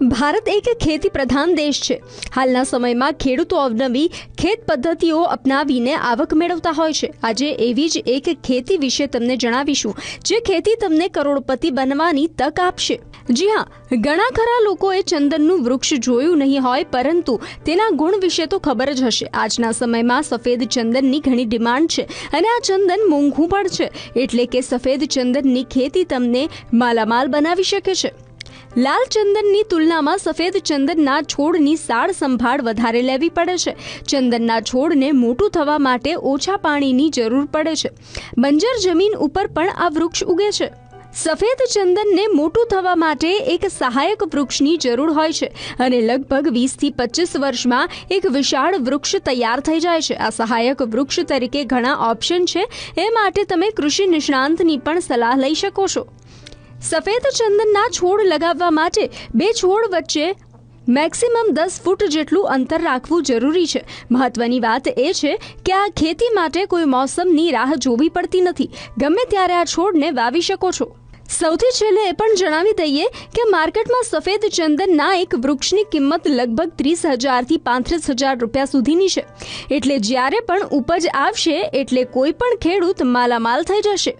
ભારત એક ખેતી પ્રધાન દેશ છે. હાલના સમયમાં ખેડૂતો અવનવી ખેત પદ્ધતિઓ અપનાવીને આવક મેળવતા હોય છે. આજે એવી જ એક ખેતી વિશે તમને જણાવીશું, જે ખેતી તમને કરોડપતિ બનવાની તક આપશે. જી હા, ઘણા ખરા લોકોએ ચંદનનું વૃક્ષ જોયું નહીં હોય, પરંતુ તેના ગુણ વિશે તો ખબર જ હશે. આજના સમયમાં સફેદ ચંદનની ઘણી ડિમાન્ડ છે અને આ ચંદન મોંઘું પણ છે. એટલે કે સફેદ ચંદનની ખેતી તમને માલામાલ બનાવી શકે છે. લાલ ચંદનની તુલનામાં સફેદ ચંદનના છોડની સાળ સંભાળ વધારે લેવી પડે છે. ચંદનના છોડને મોટું થવા માટે ઓછા પાણીની જરૂર પડે છે. બંજર જમીન ઉપર પણ આ વૃક્ષ ઉગે છે. સફેદ ચંદનને મોટું થવા માટે એક સહાયક વૃક્ષની જરૂર હોય છે અને લગભગ વીસથી પચીસ વર્ષમાં એક વિશાળ વૃક્ષ તૈયાર થઈ જાય છે. આ સહાયક વૃક્ષ તરીકે ઘણા ઓપ્શન છે. એ માટે તમે કૃષિ નિષ્ણાંતની પણ સલાહ લઈ શકો છો. સફેદ ચંદનના છોડ લગાવવા માટે બે છોડ વચ્ચે મેક્સિમમ દસ ફૂટ જેટલું અંતર રાખવું જરૂરી છે. મહત્વની વાત એ છે કે આ ખેતી માટે કોઈ મોસમની રાહ જોવી પડતી નથી. ગમે ત્યારે આ છોડને વાવી શકો છો. સૌથી છેલ્લે એ પણ જણાવી દઈએ કે માર્કેટમાં સફેદ ચંદનના એક વૃક્ષની કિંમત લગભગ ત્રીસ હજારથી પાંત્રીસ હજાર રૂપિયા સુધીની છે. એટલે જ્યારે પણ ઉપજ આવશે, એટલે કોઈ પણ ખેડૂત માલામાલ થઈ જશે.